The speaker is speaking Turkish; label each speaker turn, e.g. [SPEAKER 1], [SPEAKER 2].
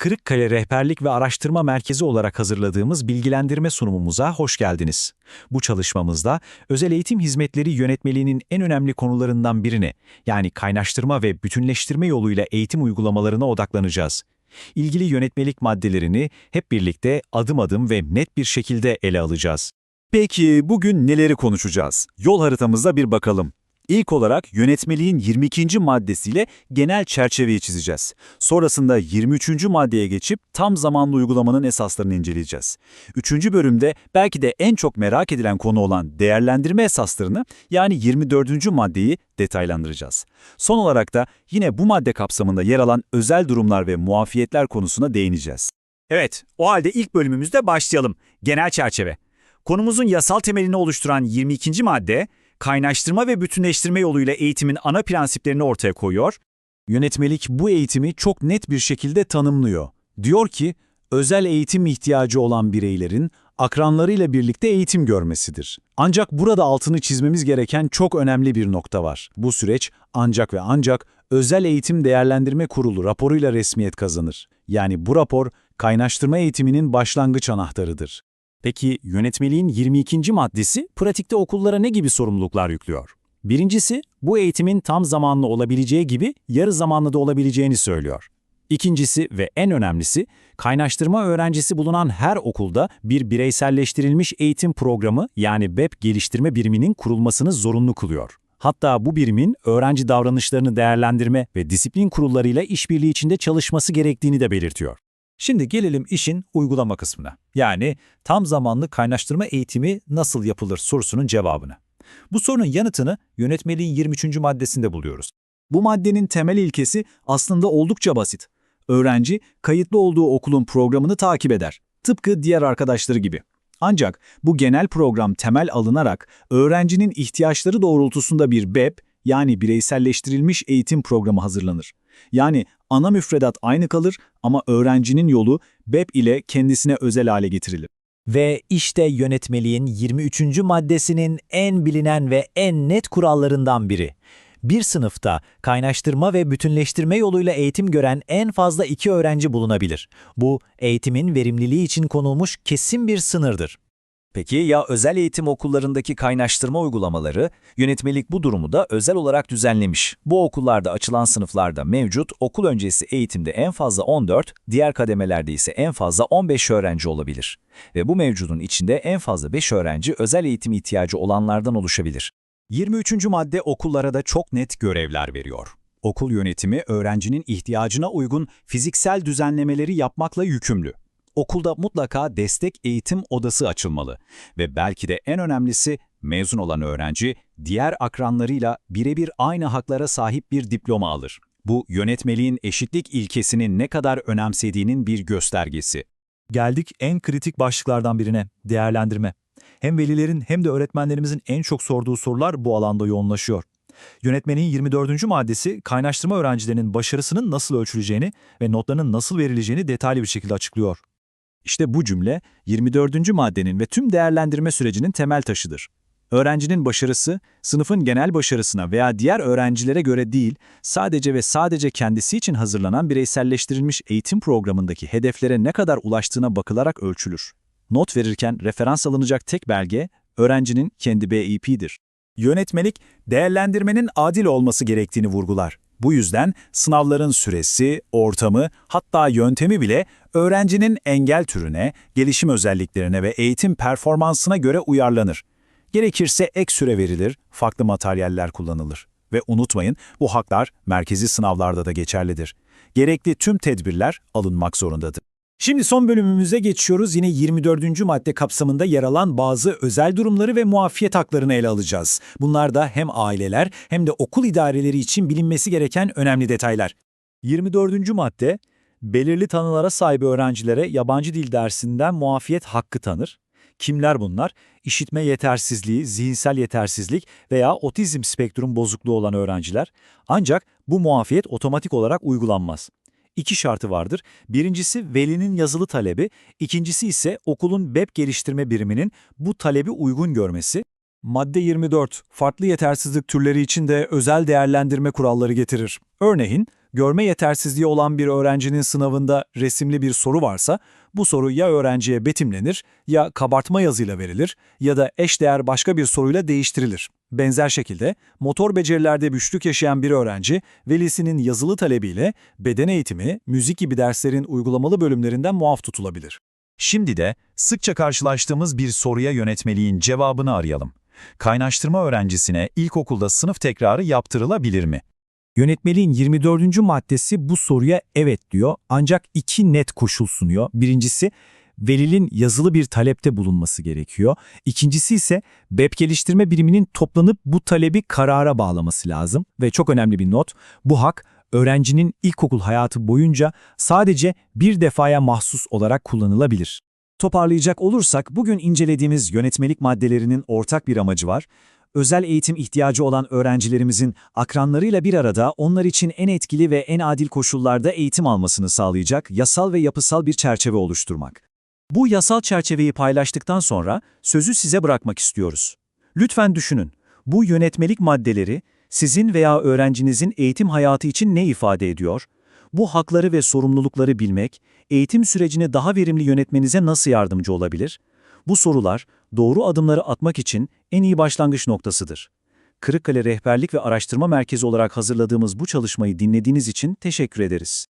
[SPEAKER 1] Kırıkkale Rehberlik ve Araştırma Merkezi olarak hazırladığımız bilgilendirme sunumumuza hoş geldiniz. Bu çalışmamızda özel eğitim hizmetleri yönetmeliğinin en önemli konularından birine, yani kaynaştırma ve bütünleştirme yoluyla eğitim uygulamalarına odaklanacağız. İlgili yönetmelik maddelerini hep birlikte adım adım ve net bir şekilde ele alacağız.
[SPEAKER 2] Peki bugün neleri konuşacağız? Yol haritamıza bir bakalım. İlk olarak yönetmeliğin 22. maddesiyle genel çerçeveyi çizeceğiz. Sonrasında 23. maddeye geçip tam zamanlı uygulamanın esaslarını inceleyeceğiz. Üçüncü bölümde belki de en çok merak edilen konu olan değerlendirme esaslarını yani 24. maddeyi detaylandıracağız. Son olarak da yine bu madde kapsamında yer alan özel durumlar ve muafiyetler konusuna değineceğiz. Evet, o halde ilk bölümümüzde başlayalım. Genel çerçeve. Konumuzun yasal temelini oluşturan 22. madde, kaynaştırma ve bütünleştirme yoluyla eğitimin ana prensiplerini ortaya koyuyor.
[SPEAKER 1] Yönetmelik bu eğitimi çok net bir şekilde tanımlıyor. Diyor ki, özel eğitim ihtiyacı olan bireylerin akranlarıyla birlikte eğitim görmesidir. Ancak burada altını çizmemiz gereken çok önemli bir nokta var. Bu süreç ancak ve ancak Özel Eğitim Değerlendirme Kurulu raporuyla resmiyet kazanır. Yani bu rapor, kaynaştırma eğitiminin başlangıç anahtarıdır.
[SPEAKER 2] Peki yönetmeliğin 22. maddesi pratikte okullara ne gibi sorumluluklar yüklüyor? Birincisi, bu eğitimin tam zamanlı olabileceği gibi yarı zamanlı da olabileceğini söylüyor. İkincisi ve en önemlisi, kaynaştırma öğrencisi bulunan her okulda bir bireyselleştirilmiş eğitim programı yani BEP geliştirme biriminin kurulmasını zorunlu kılıyor. Hatta bu birimin öğrenci davranışlarını değerlendirme ve disiplin kurullarıyla işbirliği içinde çalışması gerektiğini de belirtiyor.
[SPEAKER 3] Şimdi gelelim işin uygulama kısmına. Yani tam zamanlı kaynaştırma eğitimi nasıl yapılır sorusunun cevabını. Bu sorunun yanıtını yönetmeliğin 23. maddesinde buluyoruz.
[SPEAKER 2] Bu maddenin temel ilkesi aslında oldukça basit. Öğrenci, kayıtlı olduğu okulun programını takip eder. Tıpkı diğer arkadaşları gibi. Ancak bu genel program temel alınarak öğrencinin ihtiyaçları doğrultusunda bir BEP yani bireyselleştirilmiş eğitim programı hazırlanır. Yani ana müfredat aynı kalır ama öğrencinin yolu BEP ile kendisine özel hale getirilir.
[SPEAKER 3] Ve işte yönetmeliğin 23. maddesinin en bilinen ve en net kurallarından biri. Bir sınıfta kaynaştırma ve bütünleştirme yoluyla eğitim gören en fazla iki öğrenci bulunabilir. Bu, eğitimin verimliliği için konulmuş kesin bir sınırdır.
[SPEAKER 4] Peki ya özel eğitim okullarındaki kaynaştırma uygulamaları? Yönetmelik bu durumu da özel olarak düzenlemiş. Bu okullarda açılan sınıflarda mevcut okul öncesi eğitimde en fazla 14, diğer kademelerde ise en fazla 15 öğrenci olabilir. Ve bu mevcudun içinde en fazla 5 öğrenci özel eğitim ihtiyacı olanlardan oluşabilir.
[SPEAKER 2] 23. madde okullara da çok net görevler veriyor. Okul yönetimi öğrencinin ihtiyacına uygun fiziksel düzenlemeleri yapmakla yükümlü. Okulda mutlaka destek eğitim odası açılmalı ve belki de en önemlisi mezun olan öğrenci diğer akranlarıyla birebir aynı haklara sahip bir diploma alır. Bu yönetmeliğin eşitlik ilkesini ne kadar önemsediğinin bir göstergesi.
[SPEAKER 3] Geldik en kritik başlıklardan birine, değerlendirme. Hem velilerin hem de öğretmenlerimizin en çok sorduğu sorular bu alanda yoğunlaşıyor. Yönetmenin 24. maddesi kaynaştırma öğrencilerinin başarısının nasıl ölçüleceğini ve notlarının nasıl verileceğini detaylı bir şekilde açıklıyor.
[SPEAKER 2] İşte bu cümle 24. maddenin ve tüm değerlendirme sürecinin temel taşıdır. Öğrencinin başarısı, sınıfın genel başarısına veya diğer öğrencilere göre değil, sadece ve sadece kendisi için hazırlanan bireyselleştirilmiş eğitim programındaki hedeflere ne kadar ulaştığına bakılarak ölçülür. Not verirken referans alınacak tek belge, öğrencinin kendi BEP'dir. Yönetmelik, değerlendirmenin adil olması gerektiğini vurgular. Bu yüzden sınavların süresi, ortamı, hatta yöntemi bile öğrencinin engel türüne, gelişim özelliklerine ve eğitim performansına göre uyarlanır. Gerekirse ek süre verilir, farklı materyaller kullanılır. Ve unutmayın, bu haklar merkezi sınavlarda da geçerlidir. Gerekli tüm tedbirler alınmak zorundadır.
[SPEAKER 1] Şimdi son bölümümüze geçiyoruz. Yine 24. madde kapsamında yer alan bazı özel durumları ve muafiyet haklarını ele alacağız. Bunlar da hem aileler hem de okul idareleri için bilinmesi gereken önemli detaylar.
[SPEAKER 3] 24. madde, belirli tanılara sahip öğrencilere yabancı dil dersinden muafiyet hakkı tanır. Kimler bunlar? İşitme yetersizliği, zihinsel yetersizlik veya otizm spektrum bozukluğu olan öğrenciler. Ancak bu muafiyet otomatik olarak uygulanmaz. İki şartı vardır. Birincisi velinin yazılı talebi, ikincisi ise okulun BEP geliştirme biriminin bu talebi uygun görmesi. Madde 24, farklı yetersizlik türleri için de özel değerlendirme kuralları getirir. Örneğin, Görme yetersizliği olan bir öğrencinin sınavında resimli bir soru varsa, bu soru ya öğrenciye betimlenir, ya kabartma yazıyla verilir ya da eşdeğer başka bir soruyla değiştirilir. Benzer şekilde motor becerilerde güçlük yaşayan bir öğrenci, velisinin yazılı talebiyle beden eğitimi, müzik gibi derslerin uygulamalı bölümlerinden muaf tutulabilir.
[SPEAKER 2] Şimdi de sıkça karşılaştığımız bir soruya yönetmeliğin cevabını arayalım. Kaynaştırma öğrencisine ilkokulda sınıf tekrarı yaptırılabilir mi?
[SPEAKER 5] Yönetmeliğin 24. maddesi bu soruya evet diyor ancak iki net koşul sunuyor. Birincisi velinin yazılı bir talepte bulunması gerekiyor. İkincisi ise BEP geliştirme biriminin toplanıp bu talebi karara bağlaması lazım. Ve çok önemli bir not, bu hak öğrencinin ilkokul hayatı boyunca sadece bir defaya mahsus olarak kullanılabilir.
[SPEAKER 1] Toparlayacak olursak bugün incelediğimiz yönetmelik maddelerinin ortak bir amacı var. Özel eğitim ihtiyacı olan öğrencilerimizin akranlarıyla bir arada onlar için en etkili ve en adil koşullarda eğitim almasını sağlayacak yasal ve yapısal bir çerçeve oluşturmak. Bu yasal çerçeveyi paylaştıktan sonra sözü size bırakmak istiyoruz. Lütfen düşünün, bu yönetmelik maddeleri sizin veya öğrencinizin eğitim hayatı için ne ifade ediyor? Bu hakları ve sorumlulukları bilmek, eğitim sürecini daha verimli yönetmenize nasıl yardımcı olabilir? Bu sorular, doğru adımları atmak için en iyi başlangıç noktasıdır. Kırıkkale Rehberlik ve Araştırma Merkezi olarak hazırladığımız bu çalışmayı dinlediğiniz için teşekkür ederiz.